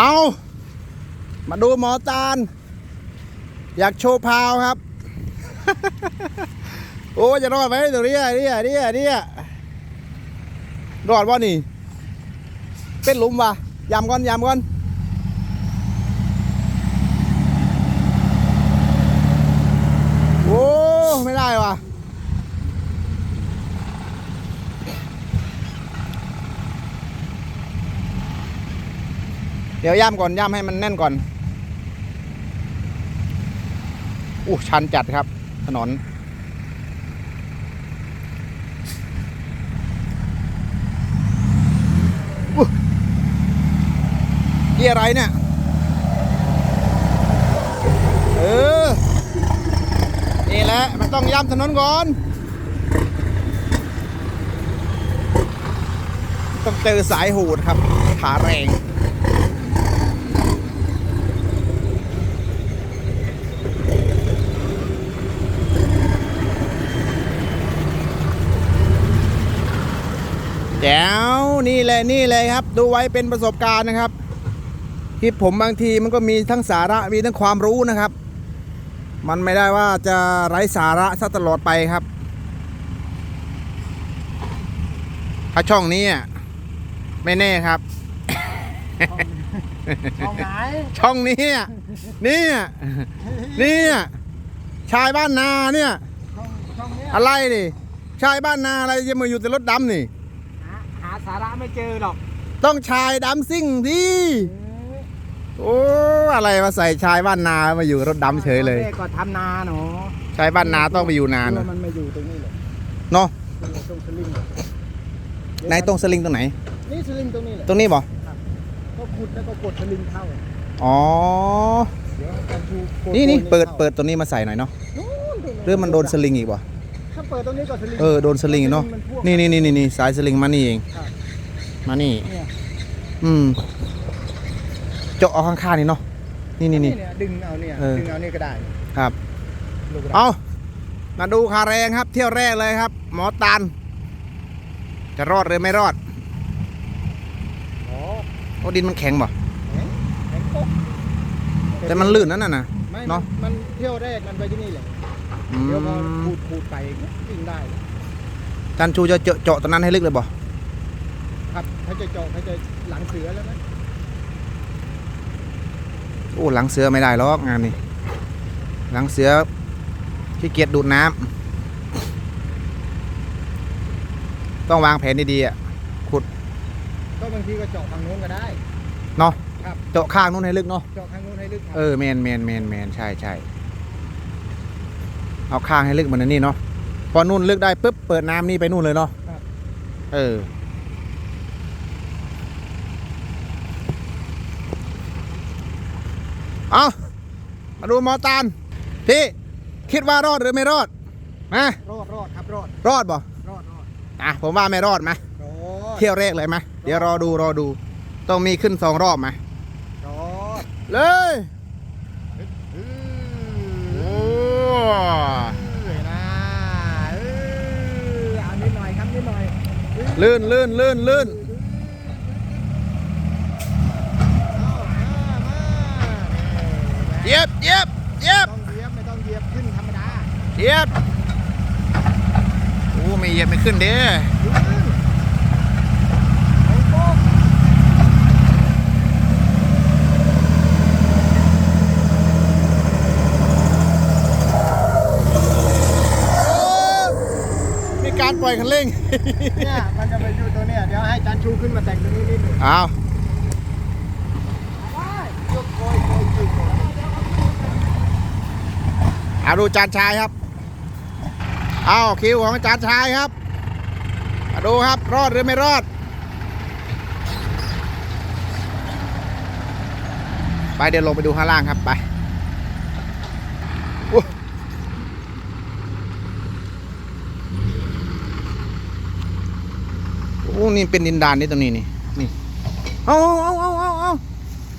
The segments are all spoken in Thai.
เอามาดูหมอตาล อยากโชว์พาวครับ โอ้จะรอดไหมตัวเนี้ยเนี่ยเนี่ยเนี่ยรอดวะนี่ เป็นหลุมวะยำก่อนยำก่อน โอ้ ไม่ได้ว่ะ เดี๋ยวย่ำก่อนย่ำให้มันแน่นก่อนอู้ชันจัดครับ ถนนอู้นี่อะไรเนี่ย เออ นี่แหละ มันต้องย่ำถนนก่อน ต้องเจอสายหูดครับ ขาแรง แจ๋ วนี่เลยนี่เลยครับ ดูไว้เป็นประสบการณ์นะครับคลิปผมบางทีมันก็มีทั้งสาระมีทั้งความรู้นะครับ มันไม่ได้ว่าจะไร้สาระซะตลอดไปครับถ้าช่องนี้อะไม่แน่ครับเอาไหนช่องนี้อะเนี่ยเนี่ยชายบ้านนาเนี่ยช่องช่องเนี้ยอะไรนี่ชายบ้านนาอะไรจะมาอยู่แต่รถดำนี่หาหา สาระไม่เจอหรอกต้องชายดำซิ่งที่โอ้อะไรมาใส่ชายบ้านนามาอยู่รถดำเฉยเลยแม่ก็ทำนาเนาะชายบ้านนาต้องไปอยู่นานเพื่อมันมาอยู่ตรงนี้เลยเนาะตรงสลิงในตรงสลิงตรงไหนนี่สลิงตรงนี้แหละตรงนี้บ่ก็ขุดแล้วก็กดสลิงเข้าอ๋อเดี๋ยวกันชูกนี่นี่ตัวเปิดข้าเปิดตัวนี้มาใส่หน่อยเนาะนู่นตรงหรือมันโดนสลิงอีกบ่ถ้าเปิดตรงนี้ก็สลิงเออโดนสลิงเนาะมัพ่วงนี่นี่นี่นี่นี่สายสลิงมานี่เองครับ มานี่ เนี่ยอืม เจาะเอาข้างๆนี่เนาะ นี่นี่นี่เนี่ยดึงเอาเนี่ยเออ ดึงเอาเนี่ยก็ได้ครับ ลูกกระดาษเอามาดูคาแรงครับ เที่ยวแรกเลยครับ หมอตานจะรอดหรือไม่รอดอ๋อโอ้ดินมันแข็งบ่ แข็งแข็งป๊อกแต่มันลื่นนั่นน่ะนะ ไม่เนาะ มันเที่ยวแรกมันไปที่นี่แหละอืเดี๋ยวพอมขูดขูดไปวิ่งได้เลยจันชูจะเจาะเจาะตรงนั้นให้ลึกเลยบ่ ครับเขาจะเจาะเขาจะหลังเสือแล้วนะโอ้หลังเสือไม่ได้หรอกงานนี้หลังเสือขี้เกียจดูดน้ำต้องวางแผนดีๆอะก็บางทีก็เจาะทางโน้นก็ได้เนาะครับเจาะข้างนู้นให้ลึกเนาะเจาะทางโน้นให้ลึกครับเออแมนแมนแมนแมนใช่ใช่เอาข้างให้ลึกเหมือนอันนี่เนาะพอนู่นลึกได้ปุ๊บเปิดน้ำนี่ไปนู่นเลยเนาะครับเออ เอามาดูหมอตาลพี่คิดว่ารอดหรือไม่รอดมารอดรอดครับรอดรอดบ่รอดรอดอะผมว่าไม่รอดมารอดเที่ยวแรกเลยมะเดี๋ยวรอดูรอดู ต้องมีขึ้นสองรอบมารอดเลยอืโอ้อนะเออเอานิดหน่อยครับนิดหน่อยลื่นลื่นลื่นลื่น เอามามา เหยียบเหยียบเหยียบ ต้องเหยียบไม่ต้องเหยียบขึ้นธรรมดา เหยียบโอ้ไม่เหยียบไม่ขึ้นเด้ขึ้นโอ้โหมีการปล่อยคันเร่ง เนี่ยมันจะไปอยู่ตัวเนี่ยเดี๋ยวให้จานชูขึ้นมาแต่งตรงนี้นิดหนึงเอาได้ยกโกยโกยจุดเอาดูจานชายครับ เอาคิวของจานชายครับ มาดูครับรอดหรือไม่รอด ไปเดี๋ยวลงไปดูข้างล่างครับไปโอ้โอ้นี่เป็นดินดานนี่ตรงนี้นี่นี่เอาเอาเอาเอาเอา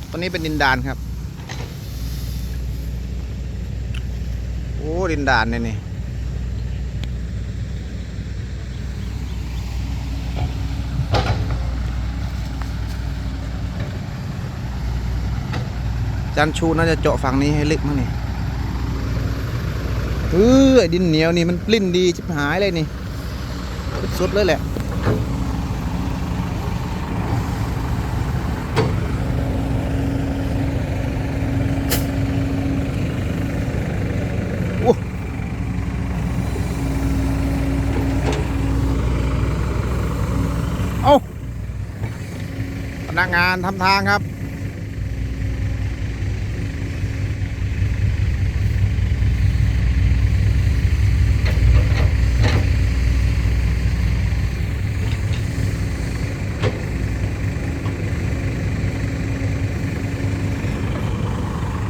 ตรงนี้เป็นดินดานครับ โอ้ดินดานเนี่ยนี่ จันชูน่าจะเจาะฝั่งนี้ให้ลึกมั้งนี่เออดินเหนียวนี่มันปลิ้นดีชิบหายเลยนี่สุดเลยแหละโอ้เอาพนักงานทำทางครับ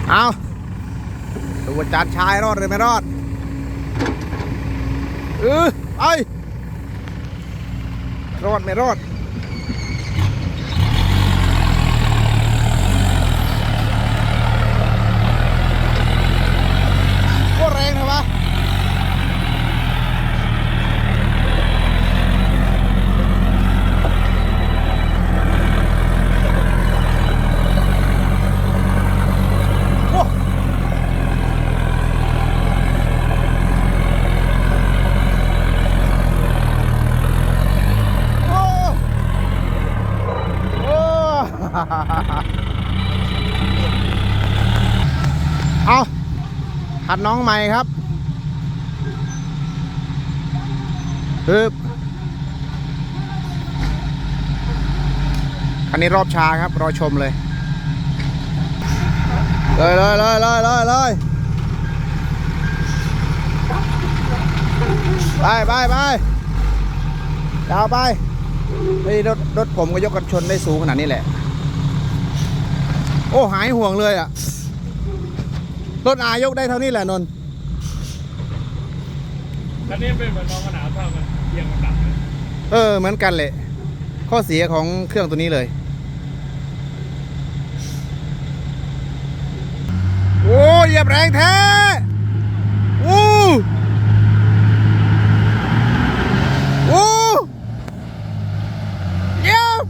เอาดูว่าจานชายรอดหรือไม่รอดเออไอรอดไม่รอด ก็แรงนะวะ โอ้ โอ้โอ้ เอาหัดน้องใหม่ครับฮึบคันนี้รอบช้าครับ รอชมเลย เลยเลยเลยเลยเลยเลยไปไปไปยาวไปนี่รถรถผมก็ยกกันชนได้สูงขนาดนี้แหละ โอ้ หายห่วงเลยอะ รถอายกได้เท่านี้แหละนนท์คันนี้เป็นเหมือนน้องกระหนาเท่ากันเอียงมันดับเลยเออเหมือนกันเลยข้อเสียของเครื่องตัวนี้เลย โอ้เหยียบแรงแท้อู้อู้เยี่ยม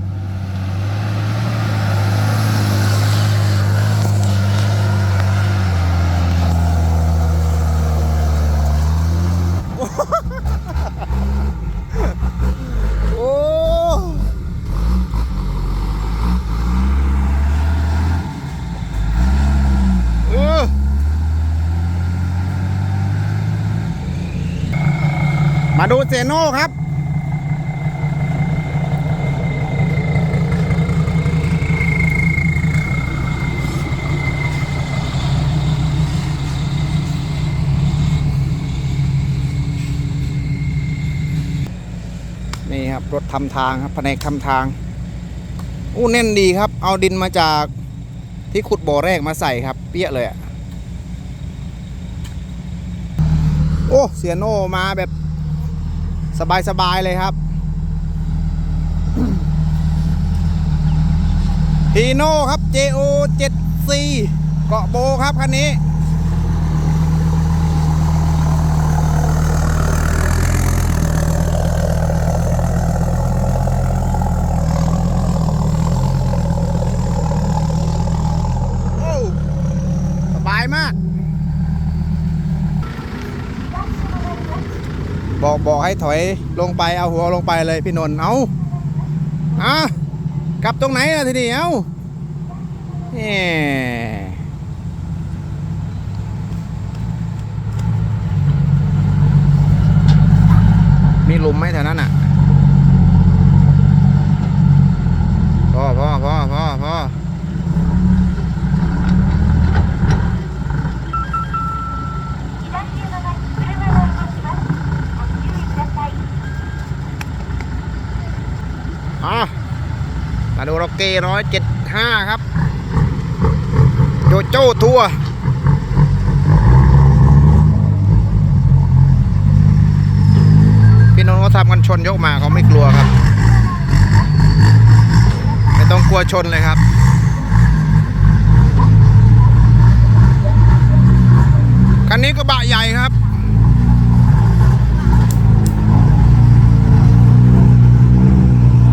โอ้เออมาดู เซโน่ครับ นี่ครับ รถทำทางครับแผนกทำทาง อู้แน่นดีครับ เอาดินมาจากที่ขุดบ่อแรกมาใส่ครับ เปี้ยเลยอะโอ้ เสียโนมาแบบ สบาย ๆ เลยครับพีโน่ครับ JO 7C เกาะโบครับ คันนี้ โอ้สบายมาก บอกบอกให้ถอยลงไปเอาหัวลงไปเลยพี่นนท์เอาอะกลับตรงไหนอะทีนี้เอาแหมมีหลุมไหมแถวนั้นอะพอพอพอพอพออ่ มาดูร็อกกี้ร้อยเจ็ดห้าครับ โจโจ้ทัวร์พี่นนท์เขาทำกันชนยกมาเขาไม่กลัวครับ ไม่ต้องกลัวชนเลยครับคันนี้กระบะใหญ่ครับ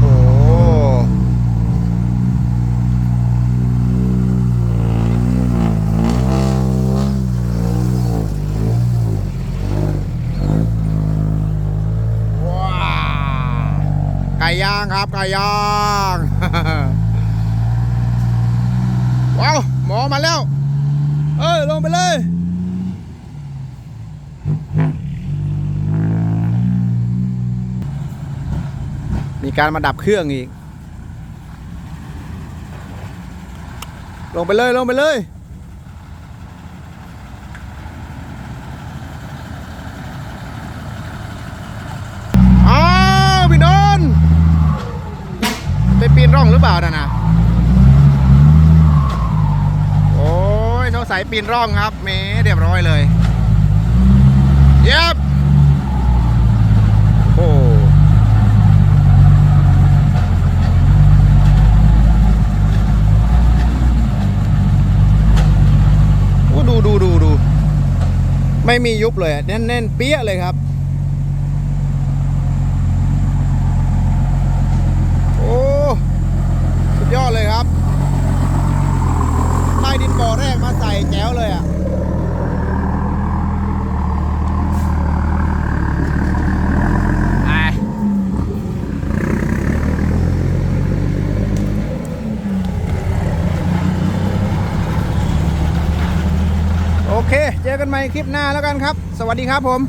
โอ้ ก่ย่างครับไก่ย่างว้าวหมอมาแล้ว เอ้ยลงไปเลยมีการมาดับเครื่องอีก ลงไปเลย ลงไปเลย อ้าวพี่นนท์ไปปีนร่องหรือเปล่าน่ะนะ โอ้ยเขายปีนร่องครับเมเรียบร้อยเลยเย็บโอ้โอ้ดูดูดูดูไม่มียุบเลยอะแน่นๆเปี้ยเลยครับ โอ้ สุดยอดเลยครับใต้ดินบ่อแรก มาใส่แจ้วเลยอะอะโอเค เจอกันใหม่คลิปหน้าแล้วกันครับ สวัสดีครับผม